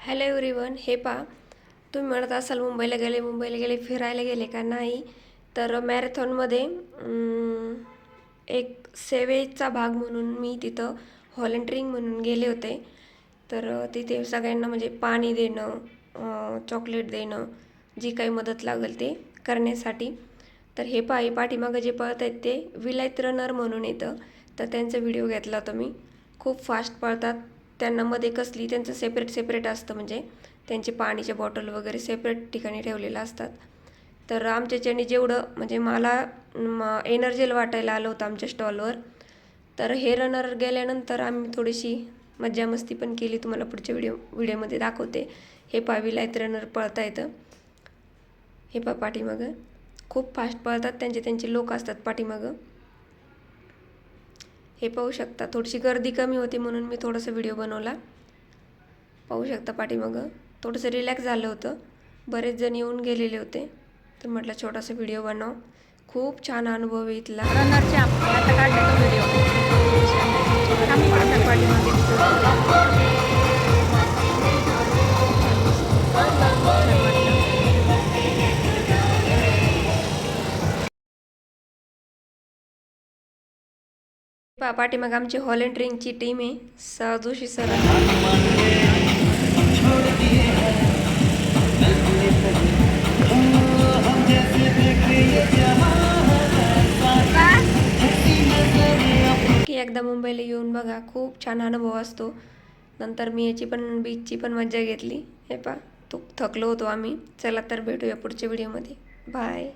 Hello everyone हे पा तुम्ही म्हणत असाल मुंबईला गेले मुंबईला गेले फिरायला गेले का नाही? तर मॅरेथॉनमध्ये एक सेवेचा भाग म्हणून मी तिथं व्हॉलेंटिअरिंग म्हणून गेले होते. तर तिथे सगळ्यांना म्हणजे पाणी देणं चॉकलेट देणं जी काही मदत लागेल ते करण्यासाठी. तर हे पहा हे पाठीमागं जे पळत आहेत ते विलायत रनर म्हणून येतं. तर त्यांचा व्हिडिओ घेतला होता मी. खूप फास्ट पळतात. त्यांना मध्ये कसली त्यांचं सेपरेट सेपरेट असतं म्हणजे त्यांचे पाणीचे बॉटल वगैरे सेपरेट ठिकाणी ठेवलेलं असतात. तर आमच्याच्याने जेवढं म्हणजे मला एनर्जेल वाटायला आलं होतं आमच्या स्टॉलवर तर हे रनर गेल्यानंतर आम्ही थोडीशी मज्जा मस्ती पण केली. तुम्हाला पुढच्या व्हिडिओ व्हिडिओमध्ये दाखवते. हे पा विलायत रनर पळता येतं. हे पा पाठीमागं. खूप फास्ट पळतात. त्यांचे त्यांचे लोक असतात पाठीमागं. हे पाहू शकता. थोडीशी गर्दी कमी होती म्हणून मी थोडासा व्हिडिओ बनवला. पाहू शकता पाठीमागं. थोडंसं रिलॅक्स झालं होतं. बरेच जण येऊन गेलेले होते. तर म्हटलं छोटासा व्हिडिओ बनव. खूप छान अनुभव आहे इथला. आता व्हिडिओ पा पाठीमाग आमची व्हॉलेंटिअरिंगची टीम आहे. स जोशी सर. की एकदा मुंबईला येऊन बघा खूप छान अनुभव असतो. नंतर मी याची पण बीचची पण मज्जा घेतली. हे पा तू थकलो होतो आम्ही. चला तर भेटूया पुढच्या व्हिडिओमध्ये बाय